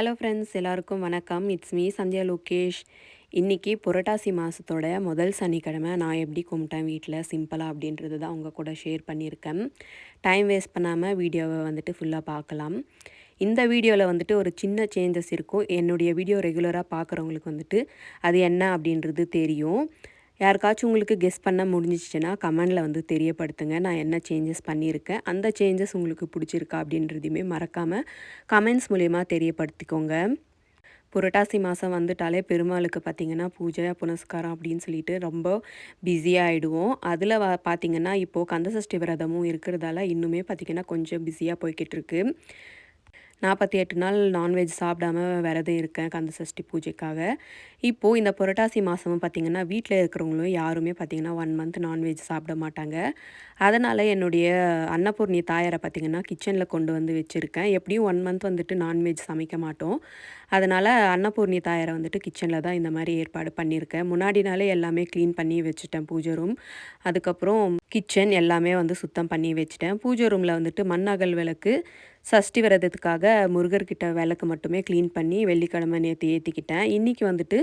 Hello friends எல்லாருக்கும் வணக்கம். It's me Sandhya Lokesh. இன்றைக்கி புரட்டாசி மாதத்தோட முதல் சனிக்கிழமை. நான் எப்படி கும்பிட்டேன் வீட்டில் சிம்பிளாக அப்படின்றது தான் உங்கள் கூட ஷேர் பண்ணியிருக்கேன். டைம் வேஸ்ட் பண்ணாமல் வீடியோவை வந்துட்டு ஃபுல்லாக பார்க்கலாம். இந்த வீடியோவில் வந்துட்டு ஒரு சின்ன சேஞ்சஸ் இருக்கும். என்னுடைய வீடியோ ரெகுலராக பார்க்குறவங்களுக்கு வந்துட்டு அது என்ன அப்படின்றது தெரியும். யாருக்காச்சும் உங்களுக்கு கெஸ் பண்ண முடிஞ்சிச்சுன்னா கமெண்டில் வந்து தெரியப்படுத்துங்க. நான் என்ன சேஞ்சஸ் பண்ணியிருக்கேன் அந்த சேஞ்சஸ் உங்களுக்கு பிடிச்சிருக்கா அப்படின்றதையுமே மறக்காமல் கமெண்ட்ஸ் மூலயமா தெரியப்படுத்திக்கோங்க. புரட்டாசி மாதம் வந்துட்டாலே பெருமாளுக்கு பார்த்திங்கன்னா பூஜை புனஸ்காரம் அப்படின்னு சொல்லிட்டு ரொம்ப பிஸியாகிடுவோம் அதில் வ பார்த்திங்கன்னா இப்போது கந்தசஷ்டி விரதமும் இருக்கிறதால இன்னுமே பார்த்திங்கன்னா கொஞ்சம் பிஸியாக போய்கிட்டு இருக்குது நாற்பத்தி எட்டு நாள் நான்வெஜ் சாப்பிடாம விரதம் இருக்கேன் கந்த சஷ்டி பூஜைக்காக. இப்போது இந்த புரட்டாசி மாதமும் பார்த்திங்கன்னா வீட்டில் இருக்கிறவங்களும் யாருமே பார்த்திங்கன்னா ஒன் மந்த் நான்வெஜ் சாப்பிட மாட்டாங்க. அதனால் என்னுடைய அன்னபூர்ணி தாயாரை பார்த்திங்கன்னா கிச்சனில் கொண்டு வந்து வச்சுருக்கேன். எப்படியும் ஒன் மந்த் வந்துட்டு நான்வெஜ் சமைக்க மாட்டோம். அதனால் அன்னபூர்ணி தாயாரை வந்துட்டு கிச்சனில் தான் இந்த மாதிரி ஏற்பாடு பண்ணியிருக்கேன். முன்னாடி நாளே எல்லாமே க்ளீன் பண்ணி வச்சுட்டேன் பூஜை ரூம் அதுக்கப்புறம் கிச்சன் எல்லாமே வந்து சுத்தம் பண்ணி வச்சுட்டேன். பூஜை ரூமில் வந்துட்டு மண்ணகல் விளக்கு சஷ்டி விரதத்துக்காக முருகர்கிட்ட விளக்கு மட்டுமே க்ளீன் பண்ணி வெள்ளிக்கிழமை நேற்று ஏற்றிக்கிட்டேன் இன்றைக்கி வந்துட்டு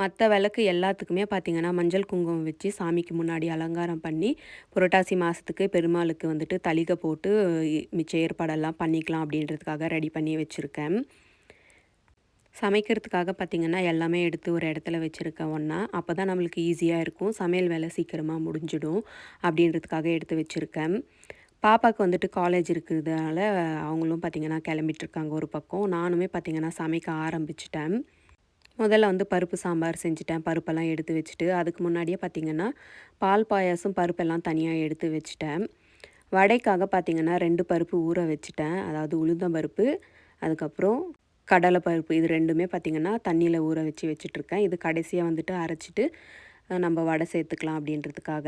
மற்ற விளக்கு எல்லாத்துக்குமே பார்த்திங்கன்னா மஞ்சள் குங்குமம் வச்சு சாமிக்கு முன்னாடி அலங்காரம் பண்ணி புரட்டாசி மாதத்துக்கு பெருமாளுக்கு வந்துட்டு தளிகை போட்டு மிச்ச ஏற்பாடெல்லாம் பண்ணிக்கலாம் அப்படின்றதுக்காக ரெடி பண்ணி வச்சுருக்கேன். சமைக்கிறதுக்காக பார்த்திங்கன்னா எல்லாமே எடுத்து ஒரு இடத்துல வச்சுருக்கேன் ஒன்றா அப்போ தான் நம்மளுக்கு ஈஸியாக இருக்கும். சமையல் வேலை சீக்கிரமாக முடிஞ்சிடும் அப்படின்றதுக்காக எடுத்து வச்சுருக்கேன். பாப்பாவுக்கு வந்துட்டு காலேஜ் இருக்கிறதுனால அவங்களும் பார்த்திங்கன்னா கிளம்பிட்டுருக்காங்க ஒரு பக்கம். நானுமே பார்த்திங்கன்னா சமைக்க ஆரம்பிச்சிட்டேன். முதல்ல வந்து பருப்பு சாம்பார் செஞ்சுட்டேன். பருப்பெல்லாம் எடுத்து வச்சுட்டு அதுக்கு முன்னாடியே பார்த்திங்கன்னா பால் பாயாசம் பருப்பெல்லாம் தனியாக எடுத்து வச்சுட்டேன். வடைக்காக பார்த்திங்கன்னா ரெண்டு பருப்பு ஊற வச்சுட்டேன். அதாவது உளுந்தம் பருப்பு அதுக்கப்புறம் கடலை பருப்பு இது ரெண்டுமே பார்த்திங்கன்னா தண்ணியில் ஊற வச்சு வச்சுட்ருக்கேன் இது கடைசியாக வந்துட்டு அரைச்சிட்டு நம்ம வடை சேர்த்துக்கலாம் அப்படின்றதுக்காக.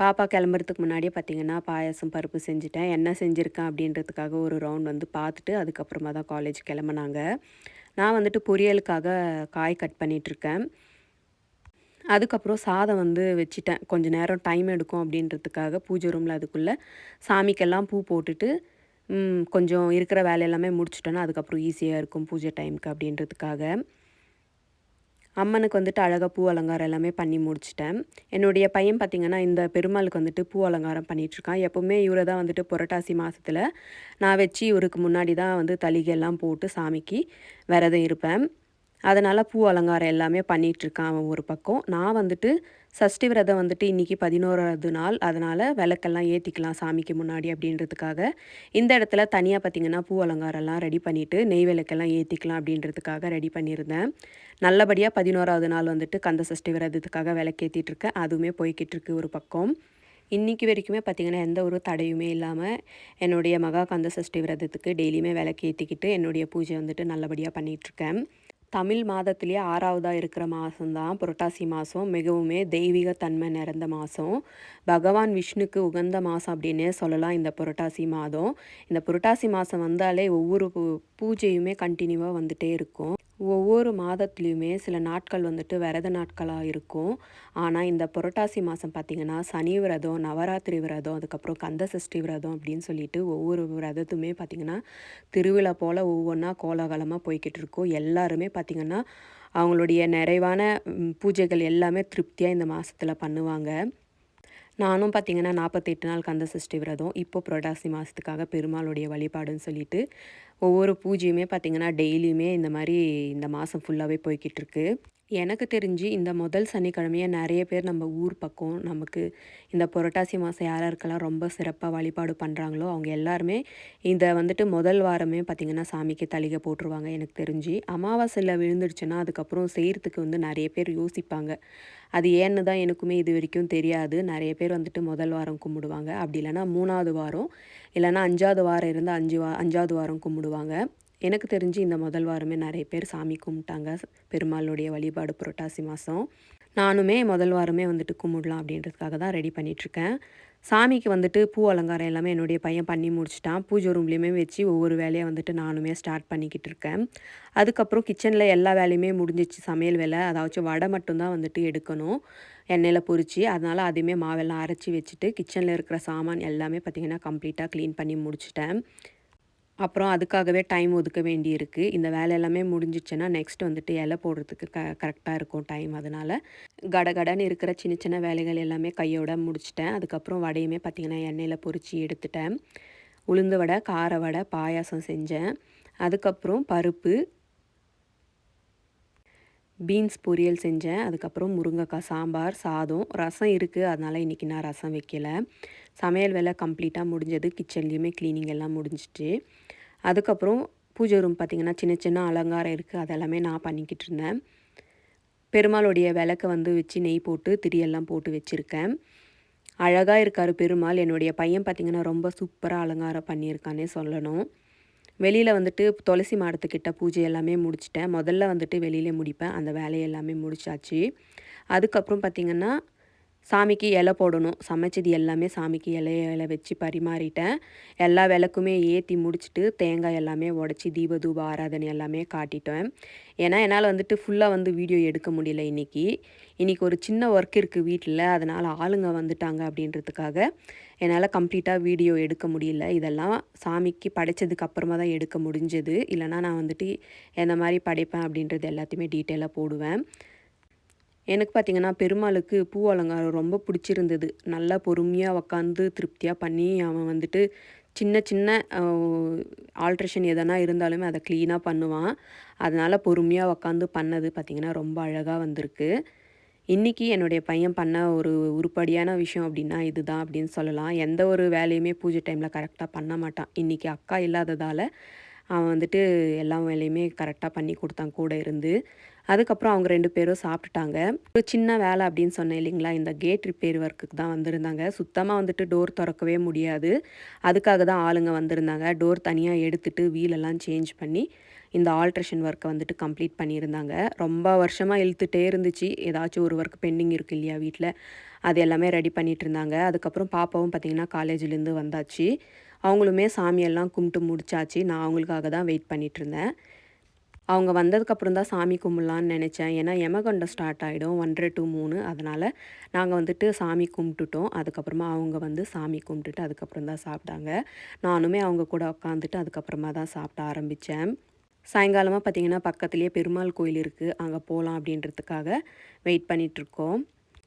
பாப்பா கிளம்புறதுக்கு முன்னாடியே பார்த்திங்கன்னா பாயாசம் பருப்பு செஞ்சுட்டேன். என்ன செஞ்சுருக்கேன் அப்படின்றதுக்காக ஒரு ரவுண்ட் வந்து பார்த்துட்டு அதுக்கப்புறமா தான் காலேஜ் கிளம்புனாங்க. நான் வந்துட்டு பொரியலுக்காக காய் கட் பண்ணிகிட்ருக்கேன் அதுக்கப்புறம் சாதம் வந்து வச்சுட்டேன். கொஞ்சம் நேரம் டைம் எடுக்கும் அப்படின்றதுக்காக பூஜை ரூமில் அதுக்குள்ளே சாமிக்கெல்லாம் பூ போட்டுட்டு கொஞ்சம் இருக்கிற வேலையெல்லாமே முடிச்சிட்டோன்னா அதுக்கப்புறம் ஈஸியாக இருக்கும் பூஜை டைமுக்கு அப்படின்றதுக்காக. அம்மனுக்கு வந்துட்டு அழகாக பூ அலங்காரம் எல்லாமே பண்ணி முடிச்சிட்டேன். என்னுடைய பையன் பார்த்திங்கன்னா இந்த பெருமாளுக்கு வந்துட்டு பூ அலங்காரம் பண்ணிகிட்ருக்கான் எப்போவுமே இவரை தான் வந்துட்டு புரட்டாசி மாதத்தில் நான் வச்சு இவருக்கு முன்னாடி தான் வந்து தளிகையெல்லாம் போட்டு சாமிக்கு விரதம் இருப்பேன். அதனால் பூ அலங்காரம் எல்லாமே பண்ணிகிட்ருக்கான் அவன் ஒரு பக்கம். நான் வந்துட்டு சஷ்டி விரதம் வந்துட்டு இன்றைக்கி பதினோராவது நாள். அதனால் விளக்கெல்லாம் ஏற்றிக்கலாம் சாமிக்கு முன்னாடி அப்படின்றதுக்காக. இந்த இடத்துல தனியாக பார்த்திங்கன்னா பூ அலங்காரம்லாம் ரெடி பண்ணிவிட்டு நெய் விளக்கெல்லாம் ஏற்றிக்கலாம் அப்படின்றதுக்காக ரெடி பண்ணியிருந்தேன். நல்லபடியாக பதினோராவது நாள் வந்துட்டு கந்த சஷ்டி விரதத்துக்காக விளக்கேற்றிட்டுருக்கேன் அதுவுமே போய்கிட்டு இருக்கு ஒரு பக்கம். இன்றைக்கி வரைக்குமே பார்த்திங்கன்னா எந்த ஒரு தடையுமே இல்லாமல் என்னுடைய மகா கந்த சஷ்டி விரதத்துக்கு டெய்லியுமே விளக்கு ஏற்றிக்கிட்டு என்னுடைய பூஜை வந்துட்டு நல்லபடியாக பண்ணிகிட்ருக்கேன் தமிழ் மாதத்துலேயே ஆறாவதாக இருக்கிற மாதம்தான் புரட்டாசி மாதம் மிகவுமே தெய்வீக தன்மை நிறைந்த மாதம் பகவான் விஷ்ணுக்கு உகந்த மாதம் அப்படின்னே சொல்லலாம் இந்த புரட்டாசி மாதம். இந்த புரட்டாசி மாதம் வந்தாலே ஒவ்வொரு பூஜையுமே கண்டினியூவாக வந்துகிட்டே இருக்கும். ஒவ்வொரு மாதத்துலேயுமே சில நாட்கள் வந்துட்டு விரத நாட்களாக இருக்கும். ஆனால் இந்த புரட்டாசி மாதம் பார்த்திங்கன்னா சனி விரதம் நவராத்திரி விரதம் அதுக்கப்புறம் கந்த சஷ்டி விரதம் அப்படின்னு சொல்லிட்டு ஒவ்வொரு விரதத்துமே பார்த்திங்கன்னா திருவிழா போல் ஒவ்வொன்றா கோலாகலமாக போய்கிட்டு இருக்கும். எல்லாருமே பார்த்திங்கன்னா அவங்களுடைய நிறைவான பூஜைகள் எல்லாமே திருப்தியாக இந்த மாதத்தில் பண்ணுவாங்க. நானும் பார்த்திங்கன்னா நாற்பத்தெட்டு நாள் கந்த சஷ்டி விரதம் இப்போ புரட்டாசி மாதத்துக்காக பெருமாளுடைய வழிபாடுன்னு சொல்லிட்டு ஒவ்வொரு பூஜையுமே பார்த்திங்கன்னா டெய்லியுமே இந்த மாதிரி இந்த மாதம் ஃபுல்லாகவே போய்கிட்டு இருக்கு. எனக்கு தெரிஞ்சு இந்த முதல் சனிக்கிழமையை நிறைய பேர் நம்ம ஊர் பக்கம் நமக்கு இந்த புரட்டாசி மாதம் யாராருக்கெல்லாம் ரொம்ப சிறப்பாக வழிபாடு பண்ணுறாங்களோ அவங்க எல்லாருமே இந்த வந்துட்டு முதல் வாரமே பார்த்திங்கன்னா சாமிக்கு தளிகை போட்டுருவாங்க எனக்கு தெரிஞ்சு. அமாவாசையில் விழுந்துடுச்சுன்னா அதுக்கப்புறம் செய்கிறதுக்கு வந்து நிறைய பேர் யோசிப்பாங்க. அது ஏன்னு தான் எனக்குமே இது வரைக்கும் தெரியாது. நிறைய பேர் வந்துட்டு முதல் வாரம் கும்பிடுவாங்க. அப்படி இல்லைனா மூணாவது வாரம் இல்லைனா அஞ்சாவது வாரம் இருந்து அஞ்சு வா அஞ்சாவது வாரம் கும்பிடுவாங்க. எனக்கு தெரிஞ்சு இந்த முதல் வாரமே நிறைய பேர் சாமி கும்பிட்டாங்க. பெருமாளுடைய வழிபாடு புரட்டாசி மாதம் நானுமே முதல் வாரமே வந்துட்டு கும்பிடலாம் அப்படின்றதுக்காக தான் ரெடி பண்ணிகிட்ருக்கேன் சாமிக்கு வந்துட்டு பூ அலங்காரம் எல்லாமே என்னுடைய பையன் பண்ணி முடிச்சிட்டான். பூஜை ரூம்லேயுமே வச்சு ஒவ்வொரு வேலையை வந்துட்டு நானுமே ஸ்டார்ட் பண்ணிக்கிட்டு இருக்கேன். அதுக்கப்புறம் கிச்சனில் எல்லா வேலையுமே முடிஞ்சிச்சு. சமையல் வேலை அதாச்சும் வடை மட்டும்தான் வந்துட்டு எடுக்கணும். எண்ணெயில் பொறிச்சு அதனால் அதையுமே மாவெல்லாம் அரைச்சி வச்சுட்டு கிச்சனில் இருக்கிற சாமான் எல்லாமே பார்த்திங்கன்னா கம்ப்ளீட்டாக க்ளீன் பண்ணி முடிச்சிட்டேன். அப்புறம் அதுக்காகவே டைம் ஒதுக்க வேண்டியிருக்கு. இந்த வேலை எல்லாமே முடிஞ்சிச்சுன்னா நெக்ஸ்ட் வந்துட்டு இலை போடுறதுக்கு க கரெக்டாக இருக்கும் டைம் அதனால். கடகடன்னு இருக்கிற சின்ன சின்ன வேலைகள் எல்லாமே கையோட முடிச்சிட்டேன். அதுக்கப்புறம் வடையுமே பார்த்திங்கன்னா எண்ணெயில் பொரித்து எடுத்துட்டேன். உளுந்து வடை கார வடை பாயாசம் செஞ்சேன். அதுக்கப்புறம் பருப்பு பீன்ஸ் பொரியல் செஞ்சேன். அதுக்கப்புறம் முருங்கைக்காய் சாம்பார் சாதம் ரசம் இருக்குது அதனால் இன்றைக்கி நான் ரசம் வைக்கலை. சமையல் வேலை கம்ப்ளீட்டாக முடிஞ்சது. கிச்சன்லேயுமே க்ளீனிங் எல்லாம் முடிஞ்சிட்டு அதுக்கப்புறம் பூஜை ரூம் பார்த்திங்கன்னா சின்ன சின்ன அலங்காரம் இருக்குது அதெல்லாமே நான் பண்ணிக்கிட்டு இருந்தேன். பெருமாளுடைய விளக்கை வந்து வச்சு நெய் போட்டு திரியெல்லாம் போட்டு வச்சுருக்கேன். அழகாக இருக்கார் பெருமாள். என்னுடைய பையன் பார்த்திங்கன்னா ரொம்ப சூப்பராக அலங்காரம் பண்ணியிருக்கானே சொல்லணும். வெளியில் வந்துட்டு துளசி மாடத்துக்கிட்ட பூஜை எல்லாமே முடிச்சிட்டேன். முதல்ல வந்துட்டு வெளியிலே முடிப்பேன். அந்த வேலையை எல்லாமே முடிச்சாச்சு. அதுக்கப்புறம் பார்த்திங்கன்னா சாமிக்கு இலை போடணும். சமைச்சது எல்லாமே சாமிக்கு இலைய இலை வச்சு பரிமாறிட்டேன். எல்லா விளக்குமே ஏற்றி முடிச்சுட்டு தேங்காய் எல்லாமே உடச்சி தீப தூப ஆராதனை எல்லாமே காட்டிட்டேன். ஏன்னா என்னால் வந்துட்டு ஃபுல்லாக வந்து வீடியோ எடுக்க முடியல இன்றைக்கி இன்றைக்கி ஒரு சின்ன ஒர்க் இருக்குது வீட்டில் அதனால் ஆளுங்க வந்துட்டாங்க அப்படின்றதுக்காக என்னால் கம்ப்ளீட்டாக வீடியோ எடுக்க முடியல. இதெல்லாம் சாமிக்கு படைச்சதுக்கு அப்புறமா தான் எடுக்க முடிஞ்சது. இல்லைனா நான் வந்துட்டு எந்த மாதிரி படைப்பேன் அப்படின்றது எல்லாத்தையுமே டீட்டெயிலாக போடுவேன். எனக்கு பார்த்திங்கன்னா பெருமாளுக்கு பூ அலங்காரம் ரொம்ப பிடிச்சிருந்தது. நல்லா பொறுமையாக உக்காந்து திருப்தியாக பண்ணி அவன் வந்துட்டு சின்ன சின்ன ஆல்ட்ரேஷன் எதனா இருந்தாலுமே அதை க்ளீனாக பண்ணுவான். அதனால் பொறுமையாக உக்காந்து பண்ணது பார்த்திங்கன்னா ரொம்ப அழகாக வந்திருக்கு. இன்றைக்கி என்னுடைய பையன் பண்ண ஒரு உருப்படியான விஷயம் அப்படின்னா இதுதான் அப்படின்னு சொல்லலாம். எந்த ஒரு வேலையுமே பூஜை டைமில் கரெக்டாக பண்ண மாட்டான். இன்றைக்கி அக்கா இல்லாததால் அவன் வந்துட்டு எல்லா வேலையுமே கரெக்டாக பண்ணி கொடுத்தான் கூட இருந்து. அதுக்கப்புறம் அவங்க ரெண்டு பேரும் சாப்பிட்டுட்டாங்க. ஒரு சின்ன வேலை அப்படின்னு சொன்னேன் இல்லைங்களா? இந்த கேட் ரிப்பேர் ஒர்க்குக்கு தான் வந்திருந்தாங்க. சுத்தமாக வந்துட்டு டோர் திறக்கவே முடியாது. அதுக்காக தான் ஆளுங்க வந்திருந்தாங்க. டோர் தனியாக எடுத்துட்டு வீலெல்லாம் சேஞ்ச் பண்ணி இந்த ஆல்ட்ரேஷன் ஒர்க்கை வந்துட்டு கம்ப்ளீட் பண்ணியிருந்தாங்க. ரொம்ப வருஷமாக இழுத்துட்டே இருந்துச்சு. ஏதாச்சும் ஒரு ஒர்க் பெண்டிங் இருக்குது இல்லையா வீட்டில் அது எல்லாமே ரெடி பண்ணிகிட்டு இருந்தாங்க. அதுக்கப்புறம் பாப்பாவும் பார்த்திங்கன்னா காலேஜ்லேருந்து வந்தாச்சு. அவங்களுமே சாமியெல்லாம் கும்பிட்டு முடிச்சாச்சு. நான் அவங்களுக்காக தான் வெயிட் பண்ணிகிட்டு இருந்தேன். அவங்க வந்ததுக்கப்புறம் தான் சாமி கும்பிட்லான்னு நினச்சேன். ஏன்னா யமகண்டம் ஸ்டார்ட் ஆகிடும் ஒன்றரை டு மூணு. அதனால் நாங்கள் வந்துட்டு சாமி கும்பிட்டுட்டோம். அதுக்கப்புறமா அவங்க வந்து சாமி கும்பிட்டுட்டு அதுக்கப்புறம் தான் சாப்பிட்டாங்க. நானுமே அவங்க கூட உட்காந்துட்டு அதுக்கப்புறமா தான் சாப்பிட ஆரம்பித்தேன் சாயங்காலமாக பார்த்திங்கன்னா பக்கத்துலேயே பெருமாள் கோயில் இருக்குது அங்கே போகலாம் அப்படின்றதுக்காக வெயிட் பண்ணிகிட்ருக்கோம்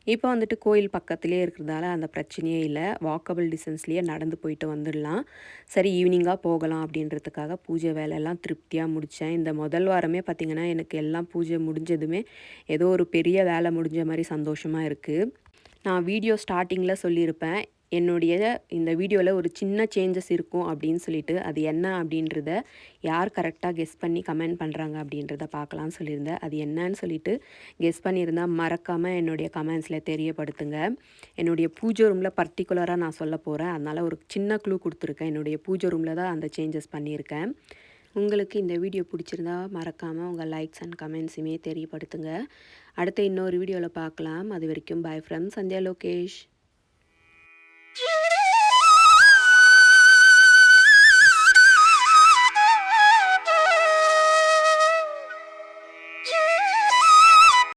இப்போ வந்துட்டு கோயில் பக்கத்துலேயே இருக்கிறதால அந்த பிரச்சனையே இல்லை. வாக்கபிள் டிஸ்டன்ஸ்லேயே நடந்து போயிட்டு வந்துடலாம். சரி ஈவினிங்காக போகலாம் அப்படின்றதுக்காக பூஜை வேலையெல்லாம் திருப்தியாக முடித்தேன் இந்த முதல் வாரமே பார்த்திங்கன்னா எனக்கு எல்லாம் பூஜை முடிஞ்சதுமே ஏதோ ஒரு பெரிய வேலை முடிஞ்ச மாதிரி சந்தோஷமாக இருக்குது நான் வீடியோ ஸ்டார்டிங்கில் சொல்லியிருப்பேன். என்னுடைய இந்த வீடியோவில் ஒரு சின்ன சேஞ்சஸ் இருக்கும் அப்படின்னு சொல்லிட்டு அது என்ன அப்படின்றத யார் கரெக்டாக கெஸ் பண்ணி கமெண்ட் பண்ணுறாங்க அப்படின்றத பார்க்கலாம்னு சொல்லியிருந்தேன். அது என்னன்னு சொல்லிட்டு கெஸ் பண்ணியிருந்தால் மறக்காமல் என்னுடைய கமெண்ட்ஸில் தெரியப்படுத்துங்க. என்னுடைய பூஜை ரூமில் பர்டிகுலராக நான் சொல்ல போகிறேன் அதனால் ஒரு சின்ன க்ளூ கொடுத்துருக்கேன். என்னுடைய பூஜை ரூமில் தான் அந்த சேஞ்சஸ் பண்ணியிருக்கேன். உங்களுக்கு இந்த வீடியோ பிடிச்சிருந்தா மறக்காமல் உங்கள் லைக்ஸ் அண்ட் கமெண்ட்ஸுமே தெரியப்படுத்துங்க. அடுத்த இன்னொரு வீடியோவில் பார்க்கலாம். அது வரைக்கும் பாய் ஃப்ரெண்ட்ஸ் சந்தியா லோகேஷ்.